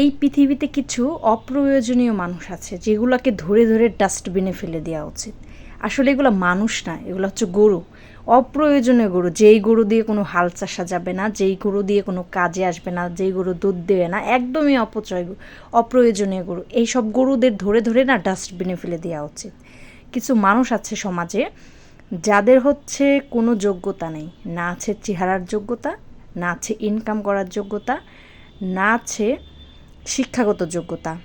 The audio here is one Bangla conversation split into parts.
এই পৃথিবীতে কিছু অপ্রয়োজনীয় মানুষ আছে যেগুলোকে ধরে ধরে ডাস্টবিনে ফেলে দেওয়া উচিত। আসলে এগুলো মানুষ না, এগুলো হচ্ছে গরু। অপ্রয়োজনীয় গরু, যেই গরু দিয়ে কোনো হাল চাষা যাবে না, যেই গরু দিয়ে কোনো কাজে আসবে না, যেই গরু দুধ দেবে না, একদমই অপচয় অপ্রয়োজনীয় গরু। এই সব গরুদের ধরে ধরে না ডাস্টবিনে ফেলে দেওয়া উচিত। কিছু মানুষ আছে সমাজে যাদের হচ্ছে কোনো যোগ্যতা নেই। না আছে চেহারার যোগ্যতা, না আছে ইনকাম করার যোগ্যতা, না আছে শিক্ষাগত যোগ্যতা।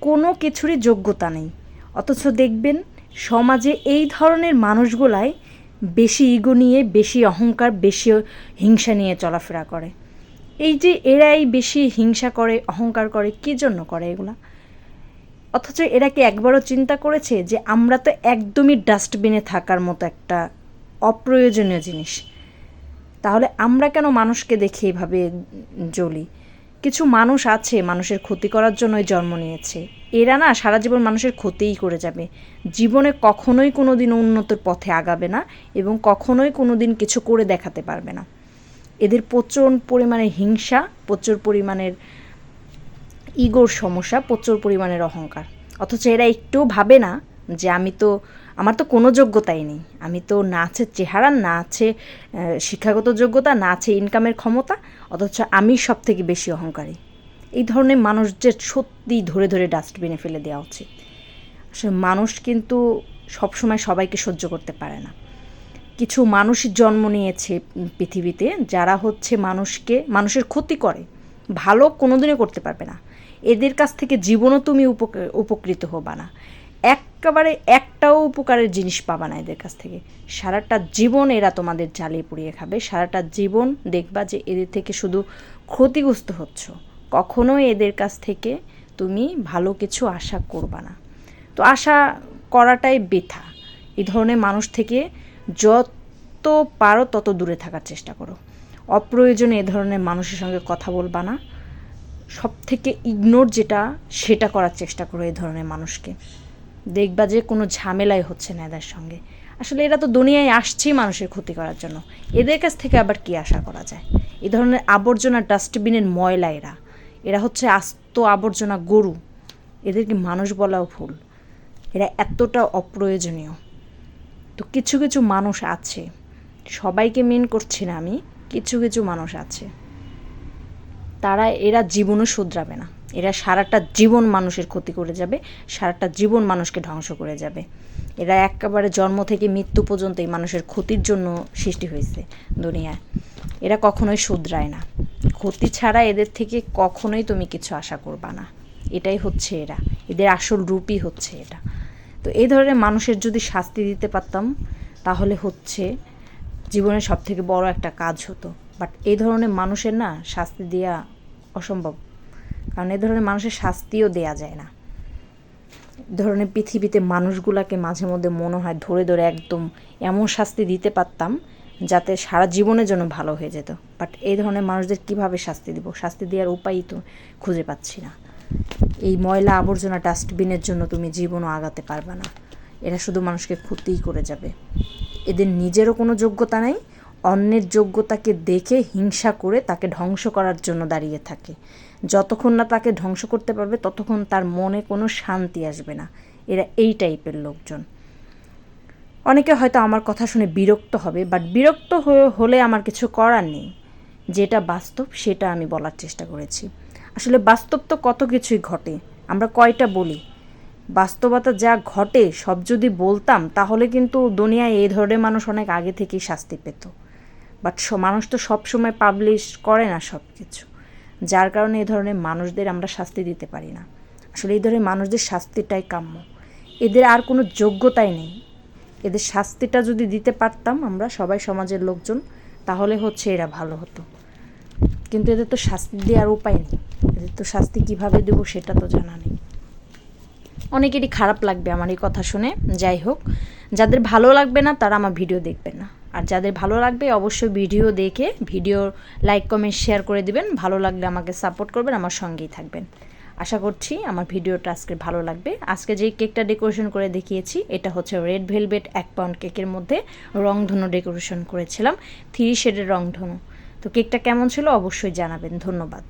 কোনো কিছুরই যোগ্যতা নেই। অথচ দেখবেন, সমাজে এই ধরনের মানুষগুলাই বেশি ইগো নিয়ে, বেশি অহংকার, বেশি হিংসা নিয়ে চলাফেরা করে। এই যে এরাই বেশি হিংসা করে, অহংকার করে, কী জন্য করে এগুলা? অথচ এরা কি একবারও চিন্তা করেছে যে আমরা তো একদমই ডাস্টবিনে থাকার মতো একটা অপ্রয়োজনীয় জিনিস? তাহলে আমরা কেন মানুষকে দেখে এভাবে জ্বলি? কিছু মানুষ আছে মানুষের ক্ষতি করার জন্যই জন্ম নিয়েছে। এরা না সারা জীবন মানুষের ক্ষতিই করে যাবে। জীবনে কখনোই কোনো দিন উন্নতির পথে আগাবে না এবং কখনোই কোনো দিন কিছু করে দেখাতে পারবে না। এদের প্রচুর পরিমাণে হিংসা, প্রচুর পরিমাণের ইগোর সমস্যা, প্রচুর পরিমাণের অহংকার। অথচ এরা একটুও ভাবে না যে আমি তো আমার তো কোনো যোগ্যতাই নেই। আমি তো না আছে চেহারা, না আছে শিক্ষাগত যোগ্যতা, না আছে ইনকামের ক্ষমতা, অথচ আমি সব থেকে বেশি অহংকারী। এই ধরনের মানুষদের সত্যি ধরে ধরে ডাস্টবিনে ফেলে দেওয়া উচিত। আসলে মানুষ কিন্তু সবসময় সবাইকে সহ্য করতে পারে না। কিছু মানুষই জন্ম নিয়েছে পৃথিবীতে যারা হচ্ছে মানুষকে, মানুষের ক্ষতি করে। ভালো কোনোদিনই করতে পারবে না। এদের কাছ থেকে জীবনও তুমি উপকৃত হবা না। একেবারে একটাও উপকারের জিনিস পাবা না এদের কাছ থেকে। সারাটা জীবন এরা তোমাদের জ্বালিয়ে পুড়িয়ে খাবে। সারাটা জীবন দেখবা যে এদের থেকে শুধু ক্ষতিগ্রস্ত হচ্ছ। কখনোই এদের কাছ থেকে তুমি ভালো কিছু আশা করবা না। তো আশা করাটাই বৃথা। এই ধরনের মানুষ থেকে যত পারো তত দূরে থাকার চেষ্টা করো। অপ্রয়োজনে এ ধরনের মানুষের সঙ্গে কথা বলবা না। সব থেকে ইগনোর যেটা, সেটা করার চেষ্টা করো এ ধরনের মানুষকে। দেখবা যে কোনো ঝামেলাই হচ্ছে না এদের সঙ্গে। আসলে এরা তো দুনিয়ায় আসছেই মানুষের ক্ষতি করার জন্য। এদের কাছ থেকে আবার কি আশা করা যায়? এ ধরনের আবর্জনা ডাস্টবিনের ময়লা এরা। এরা হচ্ছে আস্ত আবর্জনা গরু। এদেরকে মানুষ বলাও ভুল। এরা এতটা অপ্রয়োজনীয়। তো কিছু কিছু মানুষ আছে। সবাইকে মেন করছি না আমি। কিছু কিছু মানুষ আছে। তারা এরা জীবনও শুধরাবে না। এরা সারাটা জীবন মানুষের ক্ষতি করে যাবে, সারাটা জীবন মানুষকে ধ্বংস করে যাবে। এরা একেবারে জন্ম থেকে মৃত্যু পর্যন্ত এই মানুষের ক্ষতির জন্য সৃষ্টি হয়েছে দুনিয়ায়। এরা কখনোই শুধরায় না। ক্ষতি ছাড়া এদের থেকে কখনোই তুমি কিছু আশা করবা না। এটাই হচ্ছে এরা। এদের আসল রূপই হচ্ছে এটা। তো এই ধরনের মানুষের যদি শাস্তি দিতে পারতাম, তাহলে হচ্ছে জীবনের সব থেকে বড় একটা কাজ হতো। বাট এই ধরনের মানুষের না শাস্তি দেওয়া অসম্ভব। কারণ এ ধরনের মানুষের শাস্তিও দেয়া যায় না। ধরনের পৃথিবীতে মানুষগুলাকে মাঝে মধ্যে মনে হয় ধরে ধরে একদম এমন শাস্তি দিতে পারতাম যাতে সারা জীবনের জন্য ভালো হয়ে যেত। বাট এই ধরনের মানুষদের কীভাবে শাস্তি দিব? শাস্তি দেওয়ার উপায়ই তো খুঁজে পাচ্ছি না। এই ময়লা আবর্জনা ডাস্টবিনের জন্য তুমি জীবনও আগাতে পারবে না। এরা শুধু মানুষকে ক্ষতিই করে যাবে। এদের নিজেরও কোনো যোগ্যতা নেই অন্যের যোগ্যতাকে দেখে হিংসা করে তাকে ধ্বংস করার জন্য দাঁড়িয়ে থাকে। যতক্ষণ না তাকে ধ্বংস করতে পারবে, ততক্ষণ তার মনে কোনো শান্তি আসবে না। এরা এই টাইপের লোকজন। অনেকে হয়তো আমার কথা শুনে বিরক্ত হবে বাট বিরক্ত হলে আমার কিছু করার নেই। যেটা বাস্তব, সেটা আমি বলার চেষ্টা করেছি। আসলে বাস্তব তো কত কিছুই ঘটে, আমরা কয়টা বলি? বাস্তবতা যা ঘটে, সব যদি বলতাম, তাহলে কিন্তু দুনিয়ায় এই ধরনের মানুষ অনেক আগে থেকেই শাস্তি পেত। বাট মানুষ তো সবসময় পাবলিশ করে না সব কিছু যার কারণে এই ধরনের মানুষদের আমরা শাস্তি দিতে পারি না। আসলে এই ধরনের মানুষদের শাস্তিটাই কাম্য। এদের আর কোনো যোগ্যতাই নেই। এদের শাস্তিটা যদি দিতে পারতাম আমরা সবাই সমাজের লোকজন, তাহলে হচ্ছে এরা ভালো হতো। কিন্তু এদের তো শাস্তি দেওয়ার উপায় নেই। এদের তো শাস্তি কীভাবে দেবো সেটা তো জানা নেই। অনেকেরই খারাপ লাগবে আমার এই কথা শুনে। যাই হোক, যাদের ভালো লাগবে না তারা আমার ভিডিও দেখবে না। আর যাদের ভালো লাগবে অবশ্যই ভিডিও দেখে, ভিডিও লাইক কমেন্ট শেয়ার করে দিবেন। ভালো লাগলে আমাকে সাপোর্ট করবেন, আমার সঙ্গেই থাকবেন। আশা করছি আমার ভিডিওটা আজকে ভালো লাগবে। আজকে যেই কেকটা ডেকোরেশন করে দেখিয়েছি, এটা হচ্ছে রেড ভেলভেট এক পাউন্ড কেকের মধ্যে রংধনু ডেকোরেশন করেছিলাম থ্রি শেডের রংধনু। তো কেকটা কেমন ছিল অবশ্যই জানাবেন। ধন্যবাদ।